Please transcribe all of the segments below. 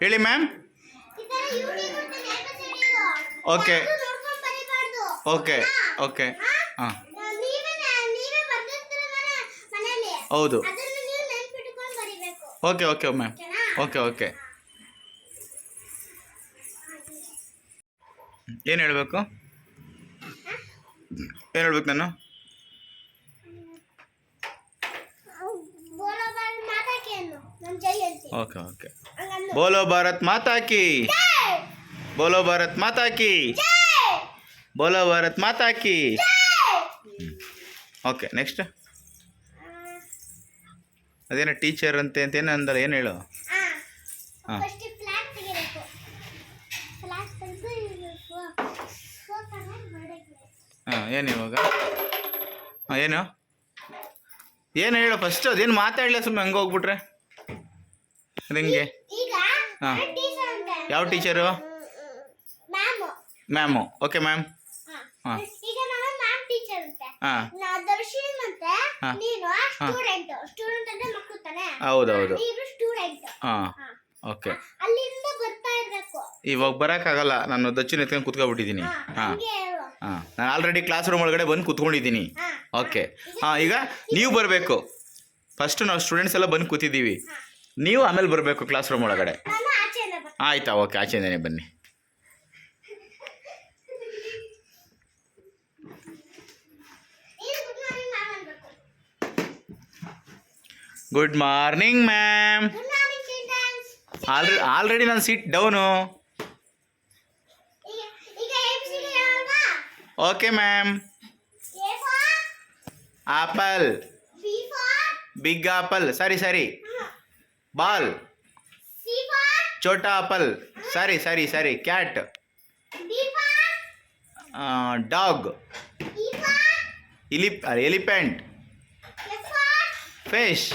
ಹೇಳಿ ma'am. Okay. Okay okay ಹಾ? ಹೌದು. Okay okay ma'am okay okay ಏನು ಹೇಳಬೇಕು? ಏನು ಹೇಳ್ಬೇಕು ನಾನು? ಓಕೆ ಓಕೆ ಬೋಲೋ ಭಾರತ್ ಮಾತಾಕಿ. ಜೈ! ಬೋಲೋ ಭಾರತ್ ಮಾತಾಕಿ. ಜೈ! ಬೋಲೋ ಭಾರತ್ ಮಾತಾಕಿ. ಜೈ! Okay next. ಅದೇನ ಟೀಚರ್ ಅಂತೆ ಅಂತ ಏನು ಅಂದಲ್ಲ ಏನು ಹೇಳು. ಹಾ. ಏನು ಇವಾಗ? ಹಾಂ ಏನು? ಏನು ಹೇಳು ಫಸ್ಟ್ ಅದೇನು ಮಾತಾಡಲಿಲ್ಲ ಸುಮ್ಮನೆ ಹಂಗೆ ಹೋಗ್ಬಿಟ್ರೆ? ಅದು ಹೆಂಗೆ ಹಾ. ಯಾವ ಟೀಚರು? ಮ್ಯಾಮ್. Okay ma'am. ಹಾಂ. ಹಾಂ. ಹೌದೌದು. ಹಾಂ. ಓಕೆ. ಇವಾಗ ಬರೋಕ್ಕಾಗಲ್ಲ. ನಾನು ದಚ್ಚಿನ ಎತ್ಕೊಂಡು ಕುತ್ಕೊಬಿಟ್ಟಿದ್ದೀನಿ ಹಾ, ಹಾಂ. ನಾನು ಆಲ್ರೆಡಿ ಕ್ಲಾಸ್ ರೂಮ್ ಒಳಗಡೆ ಬಂದು ಕುತ್ಕೊಂಡಿದ್ದೀನಿ. ಓಕೆ. ಹಾಂ. ಈಗ ನೀವು ಬರಬೇಕು. ಫಸ್ಟು ನಾವು ಸ್ಟೂಡೆಂಟ್ಸ್ ಎಲ್ಲ ಬಂದು ಕೂತಿದ್ದೀವಿ. ನೀವು ಆಮೇಲೆ ಬರಬೇಕು ಕ್ಲಾಸ್ ರೂಮ್ ಒಳಗಡೆ. ಆಯ್ತಾ ಓಕೆ ಆಚೆಯಿಂದನೇ ಬನ್ನಿ. ನೀನು ಗುಡ್ ಮಾರ್ನಿಂಗ್ ಮ್ಯಾಮ್ ಆಲ್ರೆ ಆಲ್ರೆಡಿ ನಾನು sit down okay ma'am apple big apple ಸರಿ ಸರಿ ಬಾಲ್. ಚೋಟಾ ಆಪಲ್ ಸರಿ ಸರಿ ಸರಿ. Cat. Dog. ಇಲಿಪ್ elephant. Fish.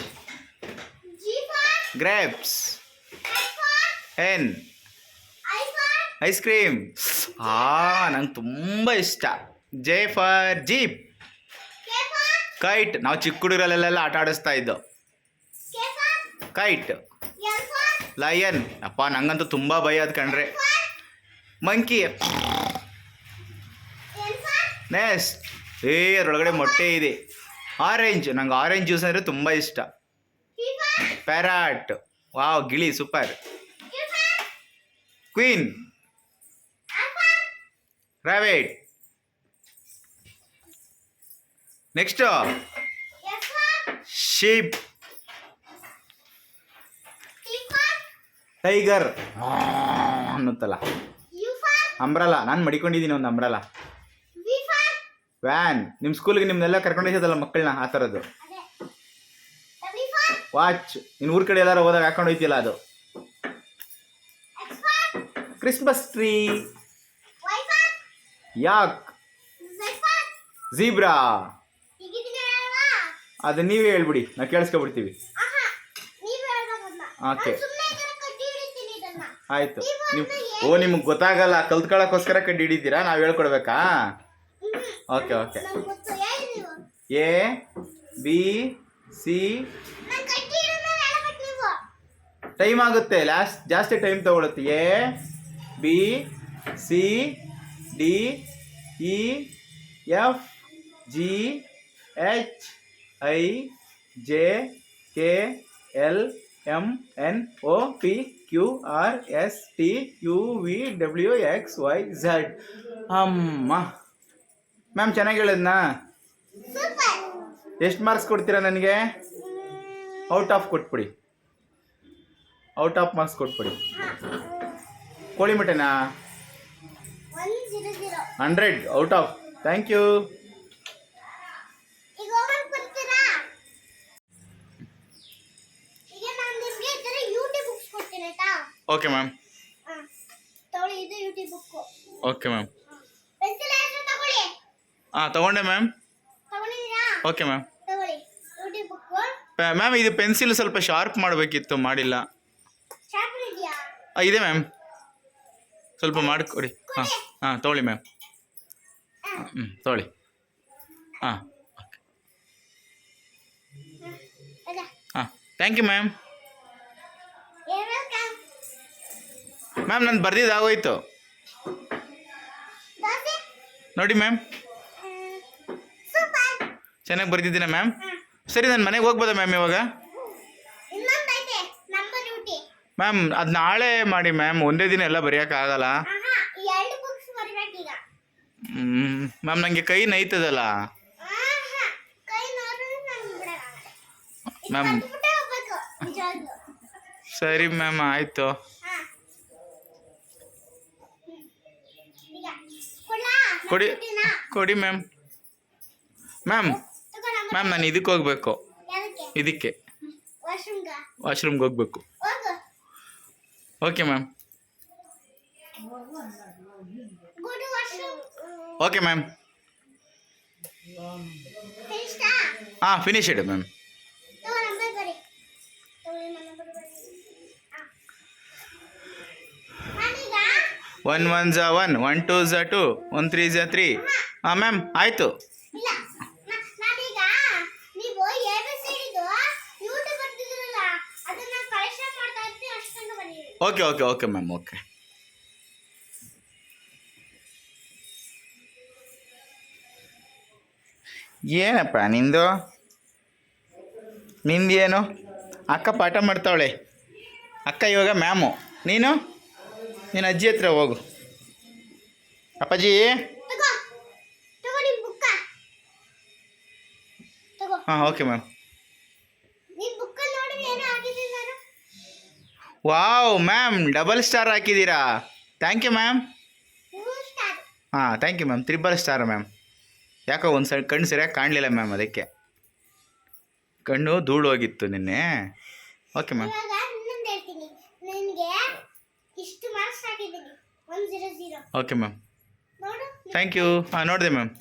Grapes. Hen ice cream. ಆ ನಂಗೆ ತುಂಬ ಇಷ್ಟ. J for jeep. ಕೈಟ್. ನಾವು ಚಿಕ್ಕ ಹುಡುಗರಲ್ಲೆಲ್ಲ ಆಟ ಆಡಿಸ್ತಾ ಇದ್ದು. Kite lion. ಅಪ್ಪ ನಂಗಂತೂ ತುಂಬ ಭಯ ಅದು ಕಂಡ್ರೆ. ಮಂಕಿ. ನೆಕ್ಸ್ಟ್. ಏ ಅದರೊಳಗಡೆ ಮೊಟ್ಟೆ ಇದೆ. ಆರೆಂಜ್. ನಂಗೆ ಆರೆಂಜ್ ಜ್ಯೂಸ್ ಅಂದರೆ ತುಂಬ ಇಷ್ಟ. ಪ್ಯಾರಾಟ್. ವಾವ್ ಗಿಳಿ super. Queen. Rabbit. Next. Sheep. Tiger. ಅನ್ನುತ್ತಲ್ಲ. Umbrella ನಾನು ಮಡಿಕೊಂಡಿದ್ದೀನಿ ಒಂದು ಅಂಬ್ರಲ್ಲ. ವ್ಯಾನ್ ನಿಮ್ಮ ಸ್ಕೂಲ್ಗೆ ನಿಮ್ಮನ್ನೆಲ್ಲ ಕರ್ಕೊಂಡೋಗ್ತದಲ್ಲ ಮಕ್ಕಳನ್ನ ಆ ಥರದ್ದು ವಾಚ್ ನಿನ್ನ ಊರ ಕಡೆ ಎಲ್ಲಾರು ಹೋದಾಗ ಹಾಕೊಂಡು ಹೋಯ್ತಿಲ್ಲ ಅದು? Christmas tree. ಯಾಕ್? ಅಲ್ವಾ? ಅದು ನೀವೇ ಹೇಳ್ಬಿಡಿ ನಾವು ಕೇಳಿಸ್ಕೊಬಿಡ್ತೀವಿ. ಆಹಾ ಆಯ್ತು. ನೀವು ಓ ನಿಮ್ಗೆ ಗೊತ್ತಾಗಲ್ಲ ಕಲ್ತ್ಕೊಳ್ಳೋಕ್ಕೋಸ್ಕರ ಕಡ್ಡಿ ಹಿಡಿದಿರಾ ನಾವು ಹೇಳ್ಕೊಡ್ಬೇಕಾ? Okay okay. A B C. Time ಆಗುತ್ತೆ. ಲಾಸ್ಟ್ ಜಾಸ್ತಿ ಟೈಮ್ ತಗೊಳುತ್ತೆ. A B C D E F G H I J K L M N O P Q R S T U V W X Y Z ಅಮ್ಮ. Ma'am ಚೆನ್ನಾಗಿ ಹೇಳಿದ್ನಾ? ಎಷ್ಟು marks ಕೊಡ್ತೀರಾ ನನಗೆ? Out of ಕೊಟ್ಬಿಡಿ. Out of marks ಕೊಟ್ಬಿಡಿ. ಕೋಳಿ ಮಟನಾ hundred. Out of thank you okay ma'am okay ma'am ಹಾಂ ತಗೊಂಡೆ ಮ್ಯಾಮ್ ಓಕೆ ಮ್ಯಾಮ್ ಮ್ಯಾಮ್ ಇದು ಪೆನ್ಸಿಲ್ ಸ್ವಲ್ಪ ಶಾರ್ಪ್ ಮಾಡಬೇಕಿತ್ತು ಮಾಡಿಲ್ಲ. ಇದೆ ಮ್ಯಾಮ್ ಸ್ವಲ್ಪ ಮಾಡಿಕೊಡಿ. ಹಾಂ ಹಾಂ ತೊಗೊಳ್ಳಿ ಮ್ಯಾಮ್ ಹ್ಞೂ ತೊಗೊಳ್ಳಿ. ಹಾಂ. ಹಾಂ. ಥ್ಯಾಂಕ್ ಯು ಮ್ಯಾಮ್ ಮ್ಯಾಮ್ ನಾನು ಬರ್ದಿದ್ದು ಆಗೋಯ್ತು. ನೋಡಿ ಮ್ಯಾಮ್. ಚೆನ್ನಾಗಿ ಬರ್ದಿದ್ದೀನ ಮ್ಯಾಮ್? ಸರಿ ನಾನು ಮನೆಗೆ ಹೋಗ್ಬೋದಾ ಮ್ಯಾಮ್ ಇವಾಗ? ಮ್ಯಾಮ್ ಅದು ನಾಳೆ ಮಾಡಿ ಮ್ಯಾಮ್ ಒಂದೇ ದಿನ ಎಲ್ಲ ಬರೆಯೋಕ್ಕಾಗಲ್ಲ ಮ್ಯಾಮ್ ನನಗೆ ಕೈ ನೈತದಲ್ಲ. ಮ್ಯಾಮ್. ಸರಿ ಮ್ಯಾಮ್ ಆಯಿತು. ಕೊಡಿ ಕೊಡಿ ಮ್ಯಾಮ್. ಮ್ಯಾಮ್ ಮ್ಯಾಮ್ ನಾನು ಇದಕ್ಕೆ ಹೋಗ್ಬೇಕು. ಇದಕ್ಕೆ. ವಾಶ್ರೂಮ್ಗ? ಹೋಗ್ಬೇಕು. ಹೋಗು. Okay ma'am. Okay ma'am. ಹಾಂ ಫಿನಿಶ್ ಇಡು ಮ್ಯಾಮ್. ಒನ್ ಒನ್ ಝ ಒನ್ ಒನ್ ಟೂ ಝ ಟು ಒನ್ ತ್ರೀ ಝ ತ್ರೀ. ಹಾಂ ಮ್ಯಾಮ್ ಆಯಿತು. Okay okay okay ma'am okay ಏನಪ್ಪ ನಿಂದು? ನಿಂದೇನು? ಅಕ್ಕ ಪಾಠ ಮಾಡ್ತಾವಳೆ. ಅಕ್ಕ ಇವಾಗ ಮ್ಯಾಮು. ನೀನು? ನೀನು ಅಜ್ಜಿ ಹತ್ರ ಹೋಗು. ಅಪ್ಪಾಜಿ. ಹಾಂ okay ma'am. Wow ma'am double star ಹಾಕಿದ್ದೀರಾ. Thank you ma'am. ಹಾಂ thank you ma'am triple star ma'am. ಯಾಕೋ ಒಂದು ಸಲ ಕಣ್ಣು ಸರಿಯಾಗಿ ಕಾಣಲಿಲ್ಲ ಮ್ಯಾಮ್ ಅದಕ್ಕೆ. ಕಣ್ಣು ಧೂಳು ಹೋಗಿತ್ತು ನಿನ್ನೆ. ಓಕೆ ಮ್ಯಾಮ್ ಇವಾಗ ಇನ್ನೊಂದು ಹೇಳ್ತೀನಿ ನಿನಗೆ ಇಷ್ಟು ಮಾರ್ಕ್ಸ್ ಹಾಕಿದ್ದೀನಿ one zero zero okay ma'am thank you ಹಾಂ ನೋಡಿದೆ ಮ್ಯಾಮ್